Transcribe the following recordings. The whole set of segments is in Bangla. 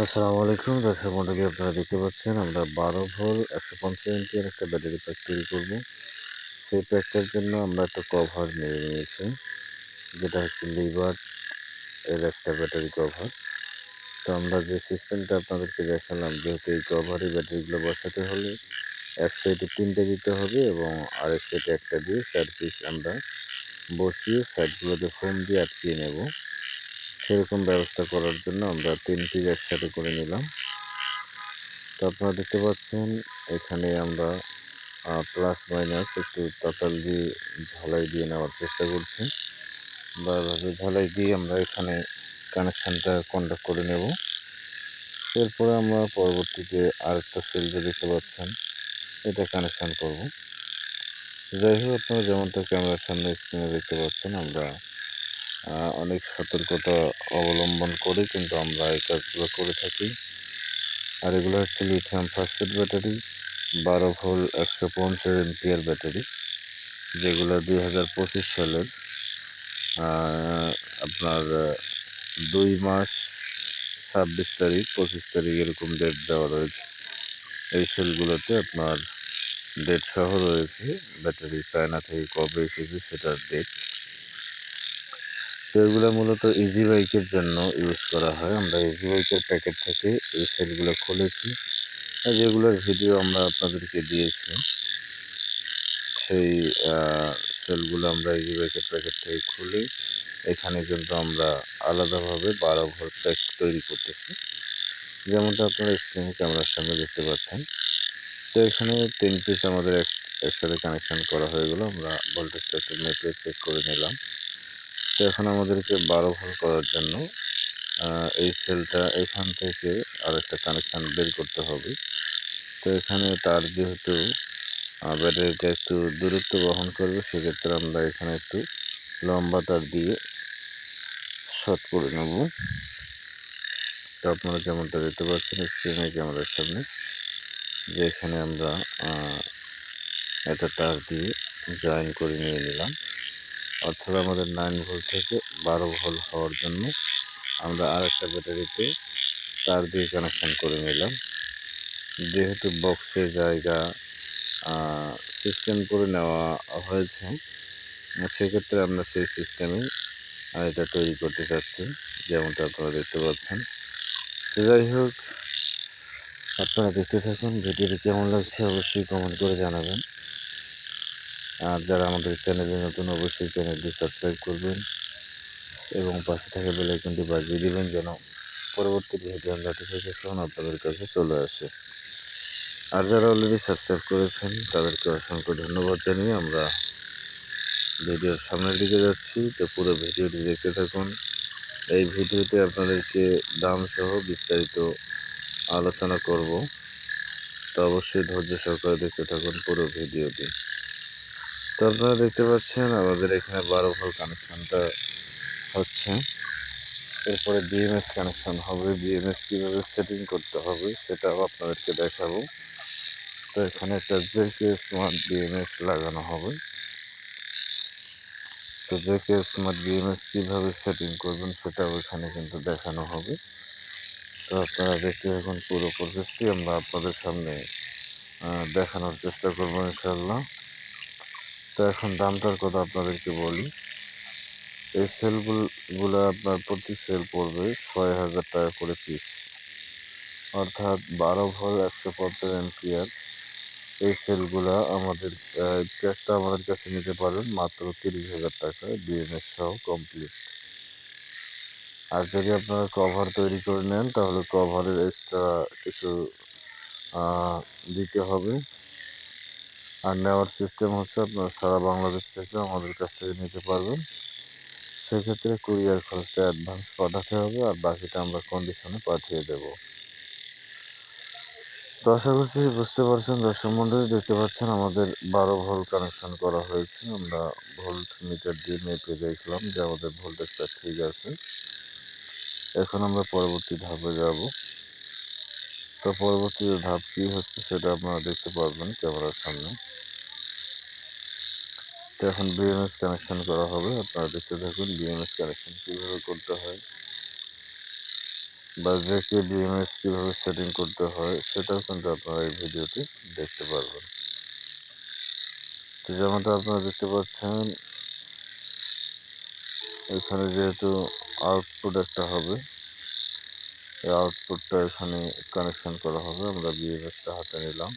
আসসালামু আলাইকুম। দর্শক মন্ডলী আপনারা দেখতে পাচ্ছেন, আমরা বারো ভোল একশো পঞ্চাশ এমপিয়ার একটা ব্যাটারি প্যাক তৈরি করব। সেই প্যাকটার জন্য আমরা একটা কভার নিয়ে নিয়েছি, যেটা হচ্ছে লিভার এর একটা ব্যাটারি কভার তো আমরা যে সিস্টেমটা আপনাদেরকে দেখালাম, যেহেতু এই কভারে ব্যাটারিগুলো বসাতে হলে এক সাইডে তিনটে দিতে হবে এবং আরেক সাইডে একটা দিয়ে সাইড পিস আমরা বসিয়ে সাইডগুলোতে ফোম দিয়ে আটকিয়ে নেব। সেরকম ব্যবস্থা করার জন্য আমরা তিন পিস একসাথে করে নিলাম। তো আপনারা দেখতে পাচ্ছেন, এখানে আমরা প্লাস মাইনাস একটু তাতাল দিয়ে ঝালাই দিয়ে নেওয়ার চেষ্টা করছি। বা ঝালাই দিয়ে আমরা এখানে কানেকশানটা কন্ডাক্ট করে নেব। এরপরে আমরা পরবর্তীতে আরেকটা সেল যে দেখতে পাচ্ছেন, এটা কানেকশান করব। যাই হোক, আপনারা যেমনটা ক্যামেরার সামনে স্ক্রিনে দেখতে পাচ্ছেন, আমরা অনেক সতর্কতা অবলম্বন করে, কিন্তু আমরা এই কাজগুলো করে থাকি। আর এগুলো হচ্ছে লিথিয়াম ফসফেট ব্যাটারি বারো ভোল একশো পঞ্চাশ এমপিয়ার ব্যাটারি যেগুলো দুই হাজার পঁচিশ সালের। আপনার দুই মাস ছাব্বিশ তারিখ, পঁচিশ তারিখ এরকম ডেট দেওয়া রয়েছে। এই সেলগুলোতে আপনার ডেট সহ রয়েছে ব্যাটারি চায়না থেকে কবে এসেছে সেটার ডেট তো এগুলো মূলত ইজি বাইকের জন্য ইউজ করা হয়। আমরা ইজি বাইকের প্যাকেট থেকে এই সেলগুলো খুলেছি। যেগুলোর ভিডিও আমরা আপনাদেরকে দিয়েছি, সেই সেলগুলো আমরা ইজি বাইকের প্যাকেট থেকে খুলে। এখানে কিন্তু আমরা আলাদাভাবে বারো ভোল্ট প্যাক তৈরি করতেছি। যেমনটা আপনারা স্ক্রিন ক্যামেরার সামনে দেখতে পাচ্ছেন। তো এখানে তিন পিস আমাদের একসাথে কানেকশান করা হয়ে গেলো। আমরা ভোল্টেজটা একটু মেপে চেক করে নিলাম। তো এখন আমাদেরকে বারো ভোল্ট করার জন্য এই সেলটা এখান থেকে আরেকটা কানেকশান বের করতে হবে। তো এখানে তার যেহেতু ব্যাটারিটা একটু দূরত্ব বহন করবে, সেক্ষেত্রে আমরা এখানে একটু লম্বা তার দিয়ে শর্ট করে নেব। তো আপনারা যেমনটা দেখতে পাচ্ছেন স্ক্রিনে ক্যামেরার সামনে, যে এখানে আমরা এটা তার দিয়ে জয়েন করে নিয়ে নিলাম। অর্থাৎ আমাদের নাইন ভোল্ট থেকে বারো ভোল্ট হওয়ার জন্য আমরা আরেকটা ব্যাটারিতে তার দিয়ে কানেকশান করে নিলাম। যেহেতু বক্সের জায়গা সিস্টেম করে নেওয়া হয়েছে, সেক্ষেত্রে আমরা সেই সিস্টেমে এটা তৈরি করতে চাচ্ছি, যেমনটা আপনারা দেখতে পাচ্ছেন। তো যাই হোক, আপনারা দেখতে থাকুন, ভিডিওটি কেমন লাগছে অবশ্যই কমেন্ট করে জানাবেন। আর যারা আমাদের চ্যানেলে নতুন, অবশ্যই চ্যানেলটি সাবস্ক্রাইব করবেন এবং পাশে থাকা বেলাইকনটি বাজিয়ে দেবেন যেন পরবর্তী ভিডিও নোটিফিকেশন আপনাদের কাছে চলে আসে। আর যারা অলরেডি সাবস্ক্রাইব করেছেন, তাদেরকে অসংখ্য ধন্যবাদ জানিয়ে আমরা ভিডিওর সামনের দিকে যাচ্ছি। তো পুরো ভিডিওটি দেখতে থাকুন। এই ভিডিওতে আপনাদেরকে দাম সহ বিস্তারিত আলোচনা করব। তো অবশ্যই ধৈর্য সহকারে দেখতে থাকুন পুরো ভিডিওটি। তো আপনারা দেখতে পাচ্ছেন, আমাদের এখানে বারো ভোল কানেকশানটা হচ্ছে। এরপরে বিএমএস কানেকশান হবে। বিএমএস কীভাবে সেটিং করতে হবে সেটাও আপনাদেরকে দেখাবো। তো এখানে একটা জেকে স্মার্ট বিএমএস লাগানো হবে। তো জেকে স্মার্ট বিএমএস কীভাবে সেটিং করবেন সেটাও এখানে কিন্তু দেখানো হবে। তো আপনারা দেখতে থাকুন পুরো প্রসেসটি আমরা আপনাদের সামনে দেখানোর চেষ্টা করব ইনশাল্লাহ তো এখন দামটার কথা আপনাদেরকে বলি। এই সেলগুলো আপনার প্রতি সেল পড়বে ছয় হাজার টাকা করে পিস অর্থাৎ বারো ভোল একশো পঞ্চাশ এমপিয়ার এই সেলগুলো আমাদের প্যাকটা আমাদের কাছে নিতে পারেন মাত্র তিরিশ হাজার টাকা বিএমএস সহ কমপ্লিট আর যদি আপনারা কভার তৈরি করে নেন তাহলে কভারের এক্সট্রা কিছু দিতে হবে। নেওয়ার সিস্টেম হচ্ছে আপনারা সারা বাংলাদেশ থেকে আমাদের কাছ থেকে নিতে পারবেন। সেক্ষেত্রে কুরিয়ার খরচটা অ্যাডভান্স পাঠাতে হবে আর বাকিটা আমরা কন্ডিশনে পাঠিয়ে দেব। তো আশা করছি বুঝতে পারছেন, দর্শক মন্ডলী, দেখতে পাচ্ছেন আমাদের বারো ভোল্ট কানেকশন করা হয়েছে। আমরা ভোল্ট মিটার দিয়ে মেপে দেখলাম যে আমাদের ভোল্টেজটা ঠিক আছে। এখন আমরা পরবর্তী ধাপে যাব। তো পরবর্তী ধাপ কী হচ্ছে সেটা আপনারা দেখতে পারবেন ক্যামেরার সামনে। তো এখন বিএমএস কানেকশন করা হবে। আপনারা দেখতে থাকুন বিএমএস কানেকশন কীভাবে করতে হয় বা জেকে বিএমএস কীভাবে সেটিং করতে হয় সেটাও কিন্তু আপনারা এই ভিডিওতে দেখতে পারবেন। তো যেমনটা আপনারা দেখতে পাচ্ছেন, এখানে যেহেতু আউটপুট একটা হবে এই আউটপুটটা এখানে কানেকশন করা হবে। আমরা বিএমএসটা হাতে নিলাম।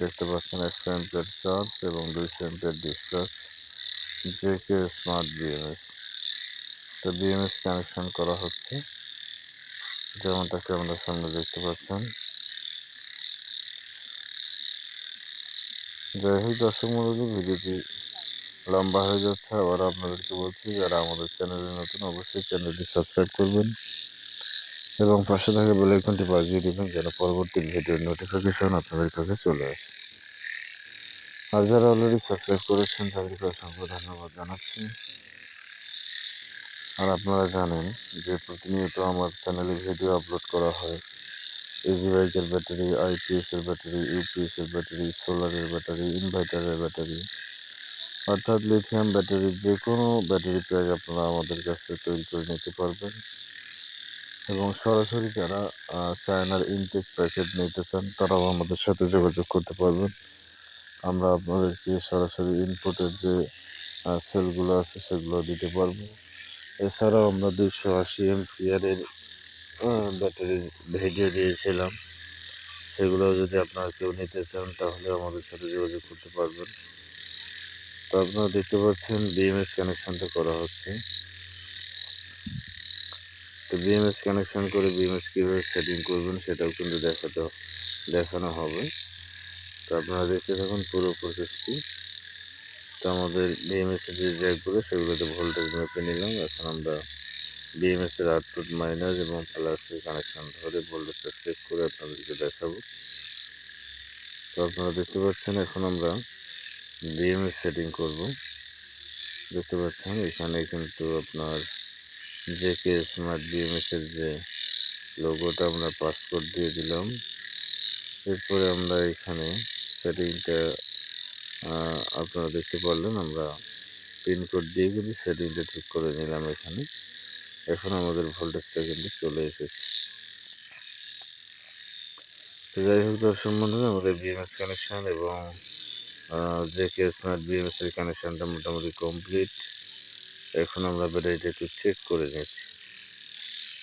দেখতে পাচ্ছেন একশো এমপিয়ার চার্জ এবং দুইশো ampere discharge J K smart BMS তো বিএমএস কানেকশন করা হচ্ছে। যেমনটাকে আমরা সামনে দেখতে পাচ্ছেন। যাই হোক, দর্শক মন্ডলী, ভিডিওটি লম্বা হয়ে যাচ্ছে। আবার আপনাদেরকে বলছি, যারা আমাদের চ্যানেলে নতুন, অবশ্যই চ্যানেলটি সাবস্ক্রাইব করবেন। এবং পাশে থাকা বেলাইকনটি বাজিয়ে দেবেন যেন পরবর্তী ভিডিওর নোটিফিকেশন আপনাদের কাছে চলে আসে। আর যারা অলরেডি সাবস্ক্রাইব করেছেন, তাদেরকে অসংখ্য ধন্যবাদ জানাচ্ছি। আর আপনারা জানেন যে প্রতিনিয়ত আমার চ্যানেলে ভিডিও আপলোড করা হয়। ইজি বাইকের ব্যাটারি আইপিএস এর ব্যাটারি ইউপিএস এর ব্যাটারি সোলারের ব্যাটারি ইনভার্টারের ব্যাটারি অর্থাৎ লিথিয়াম ব্যাটারি যে কোনো ব্যাটারি প্যাক আপনারা আমাদের কাছে তৈরি করে নিতে পারবেন। এবং সরাসরি যারা চায়নার ইনটেক প্যাকেট নিতে চান, তারাও আমাদের সাথে যোগাযোগ করতে পারবেন। আমরা আপনাদেরকে সরাসরি ইনপুটের যে সেলগুলো আছে সেগুলো দিতে পারব। এছাড়াও আমরা দুশো আশি এম এমপিয়ারের ব্যাটারির ভিডিও দিয়েছিলাম। সেগুলো যদি আপনারা কেউ নিতে চান, তাহলে আমাদের সাথে যোগাযোগ করতে পারবেন। তো আপনারা দেখতে পাচ্ছেন বিএমএস কানেকশনটা করা হচ্ছে। তো বিএমএস কানেকশান করে বিএমএস কীভাবে সেটিং করবেন সেটাও কিন্তু দেখাতে দেখানো হবে। তো আপনারা দেখতে থাকুন পুরো প্রসেসটি তো আমাদের বিএমএস যে জ্যাকগুলো সেগুলোতে ভোল্টেজ মেপে নিলাম। এখন আমরা বিএমএস এর আউটপুট মাইনাস এবং প্লাসের কানেকশান ধরে ভোল্টেজটা চেক করে আপনাদেরকে দেখাবো। তো আপনারা দেখতে পাচ্ছেন এখন আমরা বিএমএস সেটিং করব। দেখতে পাচ্ছেন এখানে কিন্তু আপনার জেকে স্মার্ট বিএমএস এর যে লোগোটা আমরা পাসপোর্ট দিয়ে দিলাম, এরপরে আমরা এখানে সেটিংটা আপনারা দেখতে পারলেন, আমরা পিনকোড দিয়ে কিন্তু সেটিংটা ঠিক করে নিলাম এখানে। এখন আমাদের ভোল্টেজটা কিন্তু চলে এসেছে। তো যাই হোক দর্শক বন্ধুরা আমাদের বিএমএস কানেকশান এবং যে কে স্মার্ট বিএমএস এর কানেকশানটা মোটামুটি কমপ্লিট এখন আমরা ব্যাটারিটা একটু চেক করে নিচ্ছি।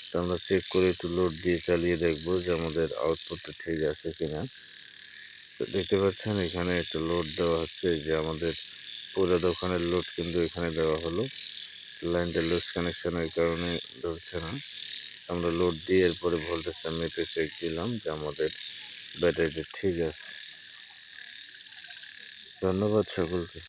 তো আমরা চেক করে একটু লোড দিয়ে চালিয়ে দেখব যে আমাদের আউটপুটটা ঠিক আছে কিনা। তো দেখতে পাচ্ছেন এখানে একটা লোড দেওয়া হচ্ছে যে আমাদের পুরো দোকানের লোড কিন্তু এখানে দেওয়া হলো। লাইনটা লুজ কানেকশানের কারণে ধরছে না। আমরা লোড দিয়ে এরপরে ভোল্টেজটা মেপে চেক দিলাম যে আমাদের ব্যাটারিটা ঠিক আছে। ধন্যবাদ সকলকে।